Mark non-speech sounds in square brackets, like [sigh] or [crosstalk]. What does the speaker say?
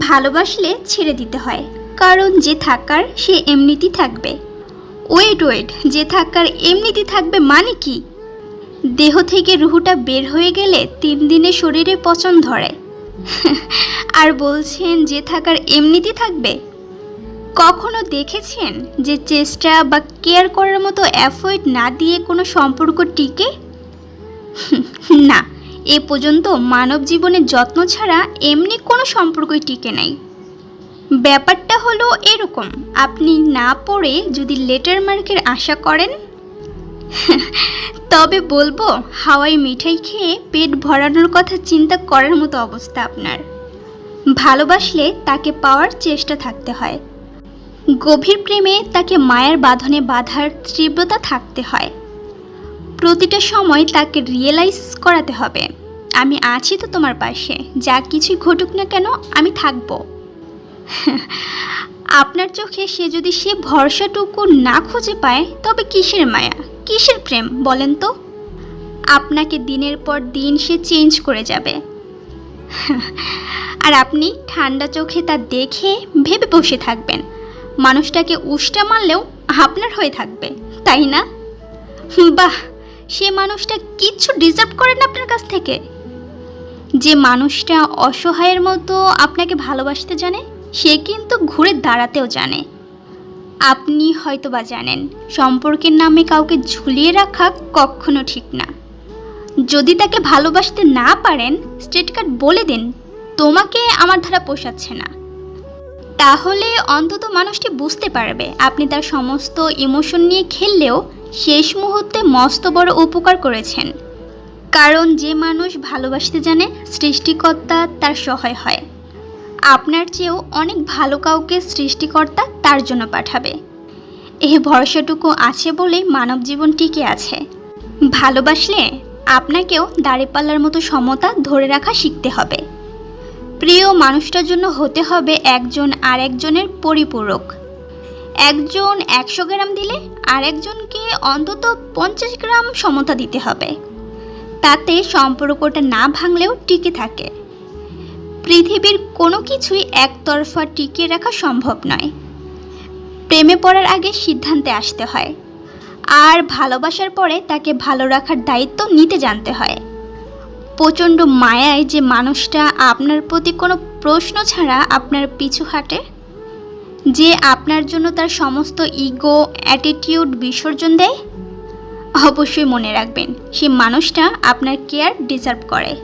ভালোবাসলে ছেড়ে দিতে হয়, কারণ যে থাকার সে এমনিতেই থাকবে। ওয়েট ওয়েট যে থাকার এমনিতেই থাকবে মানে কি? দেহ থেকে রুহুটা বের হয়ে গেলে তিন দিনে শরীরে পচন ধরে। [laughs] আর বলছেন যে থাকার এমনিতেই থাকবে? কখনো দেখেছেন যে চেষ্টা বা কেয়ার করার মতো অ্যাফোর্ড না দিয়ে কোনো সম্পর্ক টিকে? না, এ পর্যন্ত মানব জীবনের যত্ন ছাড়া এমনি কোনো সম্পর্কই টিকে নাই। ব্যাপারটা হলো এরকম, আপনি না পড়ে যদি লেটার মার্কের আশা করেন, তবে বলব হাওয়াই মিঠাই খেয়ে পেট ভরানোর কথা চিন্তা করার মতো অবস্থা আপনার। ভালোবাসলে তাকে পাওয়ার চেষ্টা থাকতে হয়। গভীর প্রেমে তাকে মায়ের বাঁধনে বাঁধার তীব্রতা থাকতে হয়। প্রতিটা সময় তাকে রিয়েলাইজ করাতে হবে। আমি আছি তো তোমার পাশে, যা কিছুই ঘটুক না কেন আমি থাকব। আপনার চোখে সে যদি সে ভরসাটুকু না খুঁজে পায়, তবে কিসের মায়া? কিসের প্রেম, বলেন তো? আপনাকে দিনের পর দিন সে চেঞ্জ করে যাবে। আর আপনি ঠান্ডা চোখে তা দেখে ভেবে বসে থাকবেন। মানুষটাকে উষ্টা মারলেও আপনার হয়ে থাকবে, তাই না? বাহ! সে মানুষটা কিচ্ছু ডিজার্ভ করে না আপনার কাছ থেকে। যে মানুষটা অসহায়ের মতো আপনাকে ভালোবাসতে জানে, সে কিন্তু ঘুরে দাঁড়াতেও জানে। আপনি হয়তো বা জানেন, সম্পর্কের নামে কাউকে ঝুলিয়ে রাখা কখনো ঠিক না। যদি তাকে ভালোবাসতে না পারেন স্ট্রেট কাট বলে দিন, তোমাকে আমার ধারা পোষাচ্ছে না। তাহলে অন্তত মানুষটি বুঝতে পারবে। আপনি তার সমস্ত ইমোশন নিয়ে খেললেও শেষ মুহূর্তে মস্ত বড় উপকার করেছেন। কারণ যে মানুষ ভালোবাসতে জানে, সৃষ্টিকর্তা তার সহায় হয়। আপনার চেয়েও অনেক ভালো কাউকে সৃষ্টিকর্তা তার জন্য পাঠাবে। এই ভরসাটুকু আছে বলেই মানব জীবন টিকে আছে। ভালোবাসলে আপনাকেও দাঁড়িপাল্লার মতো সমতা ধরে রাখা শিখতে হবে। প্রিয় মানুষটার জন্য হতে হবে একজন আর একজনের পরিপূরক। একজন একশো গ্রাম দিলে আর একজনকে অন্তত পঞ্চাশ গ্রাম সমতা দিতে হবে। তাতে সম্পর্কটা না ভাঙলেও টিকে থাকে। পৃথিবীর কোনো কিছুই একতরফা টিকিয়ে রাখা সম্ভব নয়। প্রেমে পড়ার আগে সিদ্ধান্তে আসতে হয়। আর ভালোবাসার পরে তাকে ভালো রাখার দায়িত্ব নিতে জানতে হয়। প্রচণ্ড মায়ায় যে মানুষটা আপনার প্রতি কোনো প্রশ্ন ছাড়া আপনার পিছু হাঁটে? যে আপনার জন্য তার সমস্ত ইগো, অ্যাটিটিউড বিসর্জন দেয়? অবশ্যই মনে রাখবেন, সে মানুষটা আপনার কেয়ার ডিজার্ভ করে।